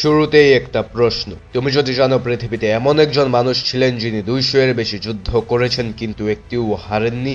শুরুতেই একটা প্রশ্ন। তুমি যদি জানো পৃথিবীতে এমন একজন মানুষ ছিলেন যিনি দুইশো এর বেশি যুদ্ধ করেছেন কিন্তু একটিও হারেননি,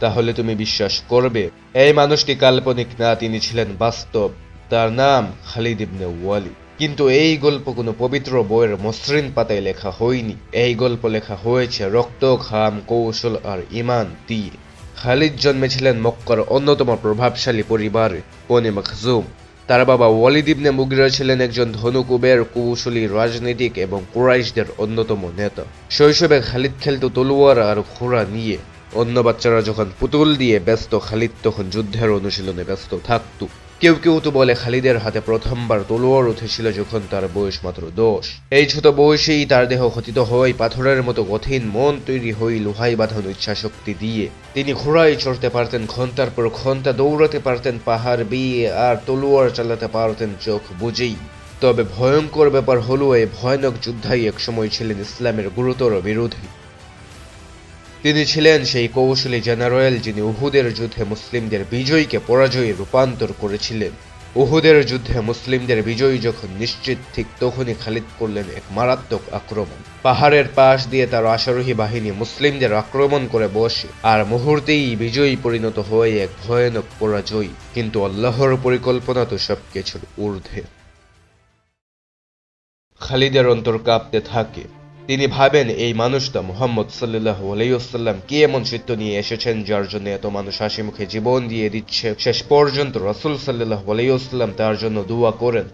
তাহলে তুমি বিশ্বাস করবে, এই মানুষটি কাল্পনিক না, তিনি ছিলেন বাস্তব। তার নাম খালিদ ইবনে ওয়ালি কিন্তু এই গল্প কোনো পবিত্র বইয়ের মসৃণ পাতায় লেখা হয়নি। এই গল্প লেখা হয়েছে রক্ত খাম কৌশল আর ইমান দিয়ে খালিদ জন্মেছিলেন মক্কার অন্যতম প্রভাবশালী পরিবারে বনে মখজুম। তার বাবা ওয়ালিদ ইবনে মুগিরা ছিলেন একজন ধনুকুবের কৌশলী, রাজনীতিক এবং কুরাইশদের অন্যতম নেতা। শৈশবে খালিদ খেলত তলোয়ার আর ঘোড়া নিয়ে। অন্য বাচ্চারা যখন পুতুল দিয়ে ব্যস্ত, খালিদ তখন যুদ্ধের অনুশীলনে ব্যস্ত থাকত। কেউ কেউ তো বলে খালিদের হাতে প্রথমবার তলোয়ার উঠেছিল যখন তার বয়স মাত্র দশ। এই ছোট বয়সেই তার দেহ ক্ষতিত হয় পাথরের মতো কঠিন মন তৈরি হই লোহাই বাঁধানো ইচ্ছা শক্তি দিয়ে তিনি ঘোড়ায় চড়তে পারতেন, ঘণ্টার পর ঘণ্টা দৌড়াতে পারতেন, পাহাড় বিয়ে আর তলোয়ার চালাতে পারতেন চোখ বুঝেই তবে ভয়ঙ্কর ব্যাপার হলো, এই ভয়ানক যুদ্ধাই একসময় ছিলেন ইসলামের গুরুতর বিরোধী। তিনি ছিলেন সেই কৌশলী জেনারেল যিনি উহুদের যুদ্ধে মুসলিমদের বিজয়ীকে পরাজয়ে রূপান্তর করেছিলেন। উহুদের যুদ্ধে মুসলিমদের বিজয়ী যখন নিশ্চিত, ঠিক তখনই খালিদ করলেন এক মারাত্মক আক্রমণ। পাহাড়ের পাশ দিয়ে তার আশারোহী বাহিনী মুসলিমদের আক্রমণ করে বসে, আর মুহূর্তেই বিজয়ী পরিণত হয়ে এক ভয়ানক পরাজয়ী। কিন্তু আল্লাহর পরিকল্পনা তো সবকিছুর ঊর্ধ্বে। খালিদের অন্তর কাঁপতে থাকে। তিনি ভাবেন, এই মানুষটা মোহাম্মদ সাল্লাহ আলাইসাল্লাম কি এমন চিত্ত নিয়ে এসেছেন যার জন্য এত মানুষ হাসি মুখে জীবন দিয়ে দিচ্ছে? শেষ পর্যন্ত রসুল সাল্লাহ আলাইসাল্লাম তার জন্য দোয়া করেন,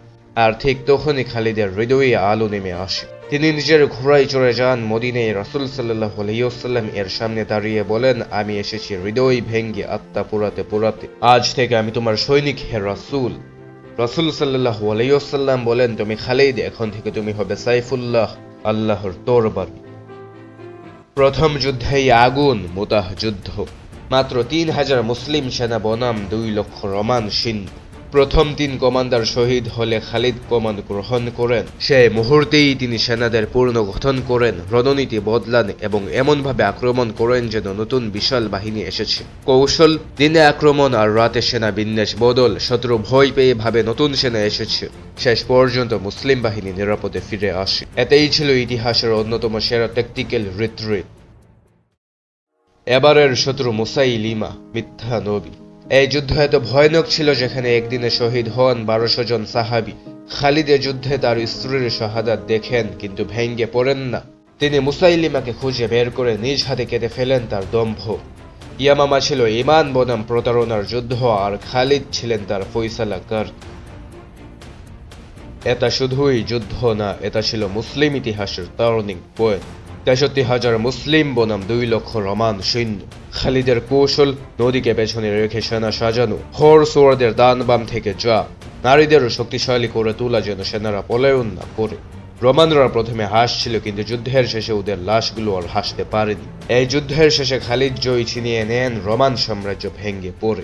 আর ঠিক তখনই খালিদের হৃদয়ে আলো নেমে আসে। তিনি নিজের ঘোড়ায় চড়ে যান মদিনে রসুল সাল্লাহ আলাইসাল্লাম এর সামনে দাঁড়িয়ে বলেন, আমি এসেছি হৃদয় ভেঙ্গে আত্মা পোড়াতে পোড়াতে। আজ থেকে আমি তোমার সৈনিক, হে রাসুল। রসুল সাল্লাহ আলাইসাল্লাম বলেন, তুমি খালিদ, এখন থেকে তুমি হবে সাইফুল্লাহ। আল্লাহর তোরবার। প্রথম যুদ্ধেই আগুন, মোতাহ যুদ্ধ। মাত্র তিন হাজার মুসলিম সেনা বনাম দুই লক্ষ রমান সৈন্য প্রথম তিন কমান্ডার শহীদ হলে খালিদ কমান্ড গ্রহণ করেন। সে মুহূর্তেই তিনি সেনাদের পূর্ণ গঠন করেন, রণনীতি বদলান এবং এমনভাবে আক্রমণ করেন যেন নতুন বিশাল বাহিনী এসেছে। কৌশল, দিনে আক্রমণ আর রাতে সেনা বিন্যাস বদল, শত্রু ভয় পেয়ে ভাবে নতুন সেনা এসেছে। শেষ পর্যন্ত মুসলিম বাহিনী নিরাপদে ফিরে আসে। এতেই ছিল ইতিহাসের অন্যতম সেরা ট্যাকটিক্যাল রিট্রিট এবারের শত্রু মুসাই লিমা, মিথ্যা নবী। এই যুদ্ধ এত ভয়ানক ছিল যেখানে একদিনে শহীদ হন বারোশো জন সাহাবি। খালিদ এ যুদ্ধে তার স্ত্রীর শাহাদাত দেখেন, কিন্তু ভেঙ্গে পড়েন না। তিনি মুসাইলিমাকে খুঁজে বের করে নিজ হাতে কেটে ফেলেন তার দম্ভ। ইয়ামামা ছিল ইমান বনাম প্রতারণার যুদ্ধ, আর খালিদ ছিলেন তার ফৈসালা কার এটা শুধুই যুদ্ধ না, এটা ছিল মুসলিম ইতিহাসের টার্নিং পয়েন্ট। তেষট্টি হাজার মুসলিম বনাম দুই লক্ষ রমান সৈন্য খালিদের কৌশল নদীকে পেছনে রেখে সেনা সাজানো, হর সোয়ারদের দান বাম থেকে যা। নারীদেরও শক্তিশালী করে তোলা যেন সেনারা পলায়ন না করে। রোমানরা প্রথমে হাসছিল, কিন্তু যুদ্ধের শেষে ওদের লাশগুলো আর হাসতে পারেনি। এই যুদ্ধের শেষে খালিদ জয় ছিনিয়ে নেন, রোমান সাম্রাজ্য ভেঙ্গে পড়ে।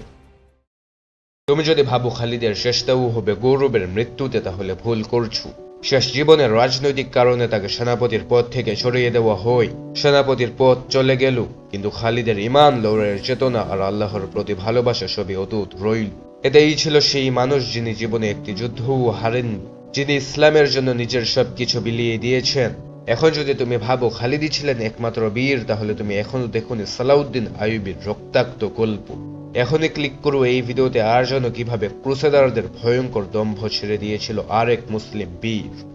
তুমি যদি ভাবো খালিদের শেষটাও হবে গৌরবের মৃত্যুতে, তাহলে ভুল করছ। শেষ জীবনের রাজনৈতিক কারণে তাকে সেনাপতির পদ থেকে সরিয়ে দেওয়া হয়। সেনাপতির পদ চলে গেল, কিন্তু খালিদের ইমান লড়াইয়ের চেতনা আর আল্লাহর প্রতি ভালোবাসা সবই অতুত রইল। এটাই ছিল সেই মানুষ যিনি জীবনে একটি যুদ্ধও হারেননি, যিনি ইসলামের জন্য নিজের সবকিছু বিলিয়ে দিয়েছেন। এখন যদি তুমি ভাবো খালিদি ছিলেন একমাত্র বীর, তাহলে তুমি এখনও দেখুন সালাউদ্দিন আইবির রক্তাক্ত গল্প। এখনই ক্লিক করো এই ভিডিওতে আর যেন কীভাবে ক্রুসেদারদের ভয়ঙ্কর দম্ভ ছেড়ে দিয়েছিল আরেক মুসলিম বীর।